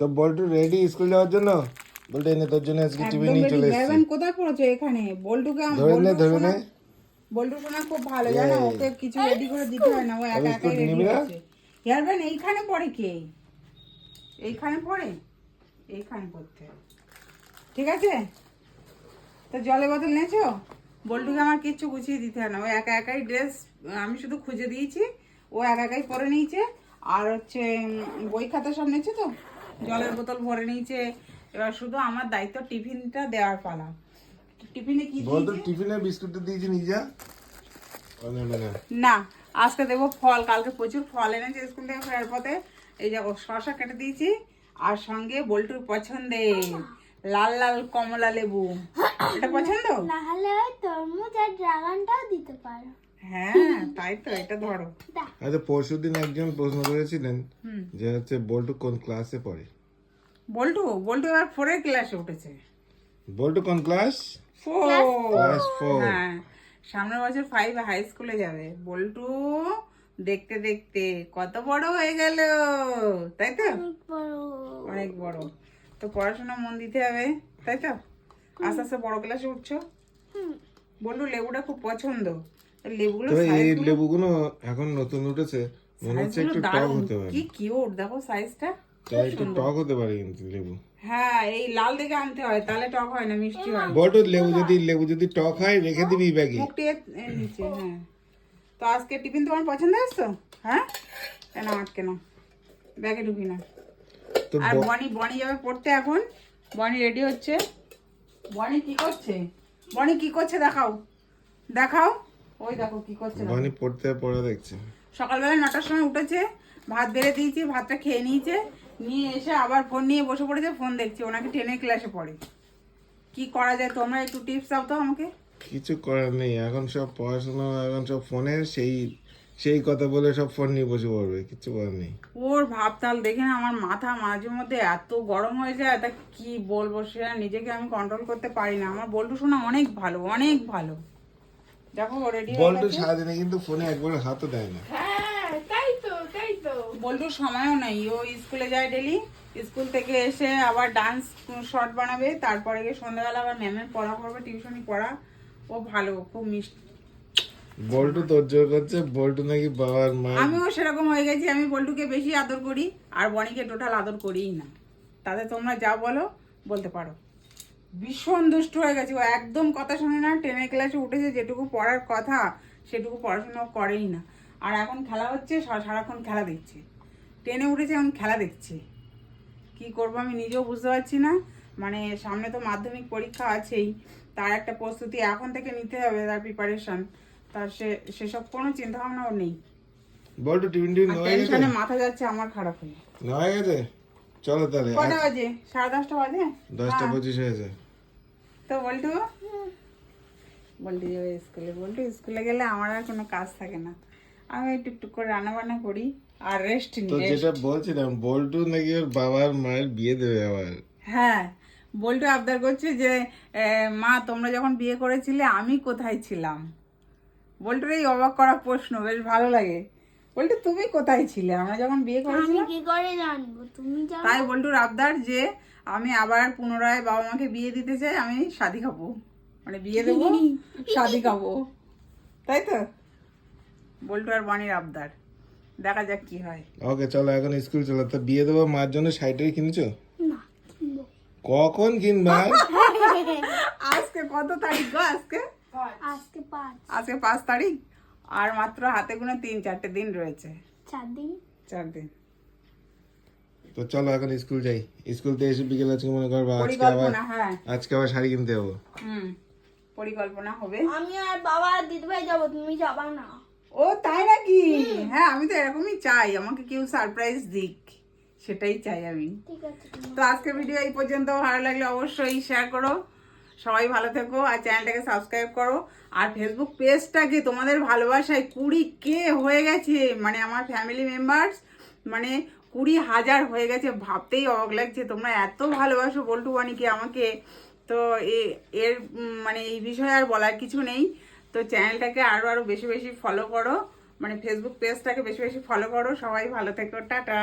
তো বল্টু ready school যাওয়ার জন্য? বলতে এনে তোর জন্য আজকে টিভি নিয়ে চলে এসেছি। কোথায় পড়েছো এখানে? বল্টুকে আম- ধরে নে ধরে নে। বল্টু শোনা খুব ভালো জানো? ওকে কিছু রেডি করে দিতে হয় না ও একা একাই রেডি নিবি না? হচ্ছে। এইখানে পড়ে কে? এইখানে পড়ে? এইখানে পড়তে। ঠিক আছে? তো জলের বোতল নেছো? বল্টুকে আমার কিচ্ছু গুছিয়ে দিতে হয় না। ও একা একাই ড্রেস আমি শুধু খুঁজে দিয়েছি। ও একা একাই পরে নিয়েছে। আর হচ্ছে বই খাতা সব নেছে তো? জলের বোতল ভরে নিয়েছে। এবার শুধু আমার দায়িত্ব টিফিনটা দেওয়ার পালা। টিফিনে কি দিয়েছে? টিফিনে বিস্কুটটা দিয়েছি যা না না আজকে দেবো ফল কালকে প্রচুর ফল এনেছে স্কুল থেকে ফেরার পথে। এই যে শশা কেটে দিয়েছি আর সঙ্গে বল্টুর পছন্দের লাল লাল কমলা লেবু। এটা পছন্দ? না হলে ওই তরমুজ আর ড্রাগনটাও দিতে পারো। হ্যাঁ তাই তো এটা ধরো। আচ্ছা পরশু দিন একজন প্রশ্ন করেছিলেন হুম। যে হচ্ছে বল্টু কোন ক্লাসে পড়ে? বল্টু বল্টু এবার ফোরের ক্লাসে উঠেছে। বল্টু কোন ক্লাস ফোর ক্লাস ফোর হ্যাঁ সামনের বছর ফাইভ হাই স্কুলে যাবে। বল্টু দেখতে দেখতে কত বড় হয়ে গেল তাই তো? অনেক বড়। তো পড়াশোনা মন দিতে হবে তাই তো? আস্তে আস্তে বড় ক্লাসে উঠছো? হুম। বলল লেবুটা খুব পছন্দ। তো লেবুগুলো এই লেবুগুলো এখন নতুন উঠেছে মনে হচ্ছে একটু টক দারুণ হতে পারে। কি কিউট দেখো সাইজটা তাই একটু টক হতে পারে কিন্তু লেবু। হ্যাঁ এই লাল আনতে হয় তাহলে টক হয় না মিষ্টি হয়। লেবু যদি লেবু যদি টক হয় রেখে দিবি ব্যাগে। মুখটি নিচে হ্যাঁ। তো আজকে টিফিন তোমার পছন্দ হ্যাঁ? কেন আটকে না? ব্যাগে ঢুকি না। আর বনি বনি যাবে পড়তে এখন। বনি রেডি হচ্ছে। বনি কি করছে? বনি কি করছে দেখাও। দেখাও। ওই দেখো কি করছে। বনি পড়তে পড়া দেখছে। সকালবেলা নটার সময় উঠেছে ভাত বেড়ে দিয়েছি ভাতটা খেয়ে নিয়েছে নিয়ে এসে আবার ফোন নিয়ে বসে পড়েছে ফোন দেখছে ওনাকে টেনের ক্লাসে পড়ে। কি করা যায় তোমরা একটু টিপস দাও তো আমাকে। কিছু করার নেই এখন সব পড়াশোনা এখন সব ফোনের সেই সেই কথা বলে সব ফোন নিয়ে বসে পড়বে কিছু করার নেই। ওর ভাবতাল দেখে না আমার মাথা মাঝে মধ্যে এত গরম হয়ে যায় তা কি বলব সে নিজেকে আমি কন্ট্রোল করতে পারি না। আমার বল্টু শোনা অনেক ভালো অনেক ভালো। দেখো রেডি বল্টু সারাদিনে কিন্তু ফোনে একবার হাতও দেয় না। হ্যাঁ তাই তো তাই তো। বল্টুর সময়ও নেই ও স্কুলে যায় ডেলি স্কুল থেকে এসে আবার ডান্স শর্ট বানাবে তারপরে গিয়ে সন্ধ্যাবেলা আবার ম্যামের পড়া করবে টিউশনি পড়া। ও ভালো খুব মিষ্টি। বল্টু তোর জোর করছে বল্টু নাকি বাবার মা। আমিও সেরকম হয়ে গেছি আমি বল্টুকে বেশি আদর করি আর বনিকে টোটাল আদর করিই না। তাতে তোমরা যা বলো বলতে পারো। ভীষণ দুষ্ট হয়ে গেছে। ও একদম কথা শোনে না টেনের ক্লাসে উঠেছে যেটুকু পড়ার কথা সেটুকু পড়াশোনা করেই না। আর এখন খেলা হচ্ছে সারাক্ষণ খেলা দেখছে। টেনে উঠেছে এখন খেলা দেখছে। কি করব আমি নিজেও বুঝতে পারছি না। মানে সামনে তো মাধ্যমিক পরীক্ষা আছেই তার একটা প্রস্তুতি এখন থেকে নিতে হবে তার প্রিপারেশন তার সে সেসব কোনো চিন্তা ভাবনা ওর নেই। টিফিন টিফিন টেনশনে মাথা যাচ্ছে আমার খারাপ হয়ে হয়ে গেছে? চলো তাহলে কটা বাজে? সাড়ে দশটা বাজে? দশটা হ্যাঁ। পঁচিশ হয়েছে। তো বল্টু? বল্টু যাবে স্কুলে বল্টু স্কুলে গেলে আমার আর কোনো কাজ থাকে না। আমি টুকটুক করে রান্না বান্না করি আর রেস্ট তো নিই যেটা বলছিলাম বল্টু নাকি ওর বাবার মায়ের বিয়ে দেবে আবার। হ্যাঁ বল্টু আবদার করছে যে মা তোমরা যখন বিয়ে করেছিলে আমি কোথায় ছিলাম? বল্টুর এই অবাক করা প্রশ্ন বেশ ভালো লাগে। বল্টু তুমি কোথায় ছিলে? আমরা যখন বিয়ে আমি করেছিলাম কি করে জানব? তুমি জানো? তাই বল্টুর আবদার যে আমি আবার পুনরায় বাবা মাকে বিয়ে দিতে চাই আমি শাদি খাব। মানে বিয়ে দেবো শাদি খাব। তাই তো? বল্টু আর বাণীর আবদার দেখা যাক কি হয়। ওকে চলো এখন স্কুল চলো। তো বিয়ে দেবো মার জন্য শাড়িটাই কিনেছো? কখন কিনবা? আজকে কত তারিখ গো আজকে? আজকে পাঁচ। আজকে পাঁচ তারিখ? আর মাত্র হাতে গুনে তিন চারটে দিন রয়েছে। চার দিন? চার দিন। তো চলো এখন স্কুল যাই। স্কুল থেকে এসে বিকেল আজকে মনে করব আজকে আবার হ্যাঁ। আজকে আবার শাড়ি কিনতে যাব। হুম পরিকল্পনা হবে। আমি আর বাবা দিদিভাই যাব তুমি যাবা না। ও তাই নাকি? হ্যাঁ আমি তো এরকমই চাই। আমাকে কেউ সারপ্রাইজ দিক। সেটাই চাই আমি। ঠিক আছে তো আজকে ভিডিও এই পর্যন্ত। ভালো লাগলে অবশ্যই শেয়ার করো। সবাই ভালো থেকো আর চ্যানেলটাকে সাবস্ক্রাইব করো। আর ফেসবুক পেজটাকে তোমাদের ভালোবাসায় কুড়ি কে হয়ে গেছে? মানে আমার ফ্যামিলি মেম্বার্স মানে কুড়ি হাজার হয়ে গেছে। ভাবতেই অবাক লাগছে, তোমরা এত ভালোবাসো বল্টু বাণীকে আমাকে। তো এর মানে এই বিষয়ে আর বলার কিছু নেই। তো চ্যানেলটাকে আরও আরও বেশি বেশি ফলো করো। মানে ফেসবুক পেজটাকে বেশি বেশি ফলো করো। সবাই ভালো থেকো, টাটা।